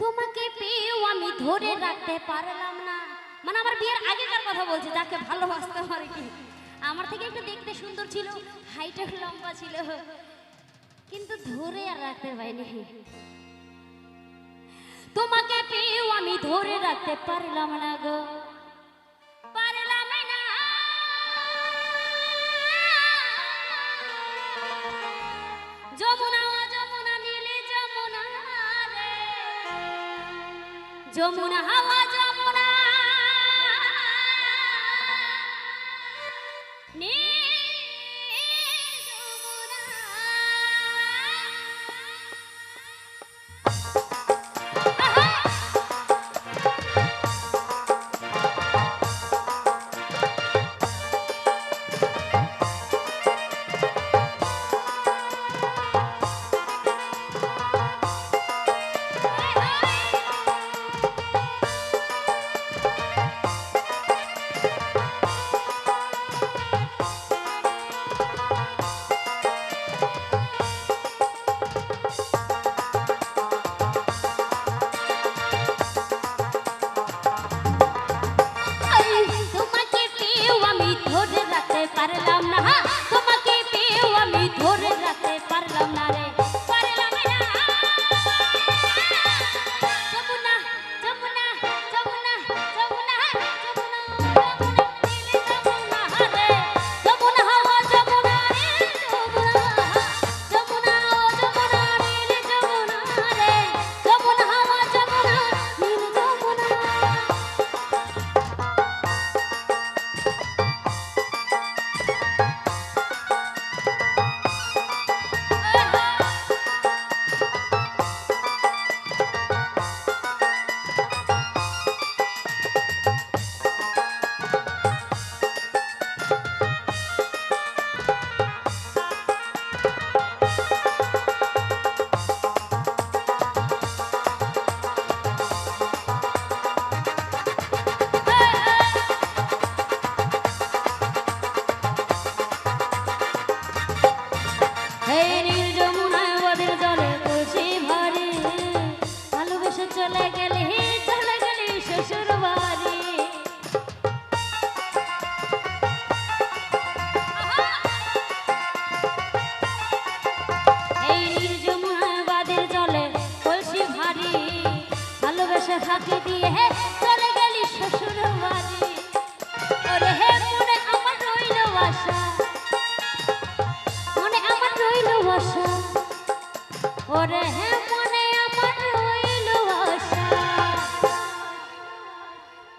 তোমাকে পেয়েও আমি ধরে রাখতে পারলাম না। মানে আমার বিয়ের আগেকার কথা বলছি, যাকে ভালোবাসতে পারে কি আমার থেকে একটু দেখতে সুন্দর ছিল হাইটা লম্বা ছিল। কিন্তু ধরে আর রাখতে পারিনি। তোমাকে পেয়েও আমি ধরে রাখতে পারলাম না গো। যমুনা হাওয়া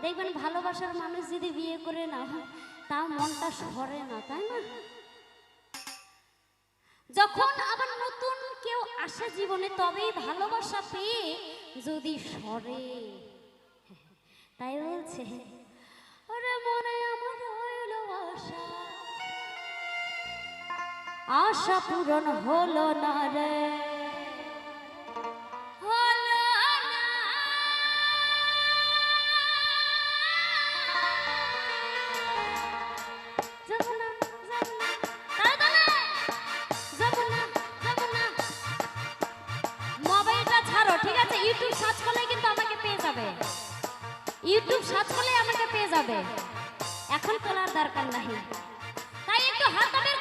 দেখবেন ভালোবাসার মানুষ যদি বিয়ে করে না তা মনটা সরে না, তাই না? যখন আবার নতুন কেউ আসে জীবনে, তবেই ভালোবাসা পেয়ে যদি সরে। তাই বলছে ওরে মনে আমার হইল আশা। আশা পূরণ হলো না রে। ইউটিউব সার্চ করলে আমাকে পেয়ে যাবে। এখন তোলার দরকার নাই। তাই একটু হাত বের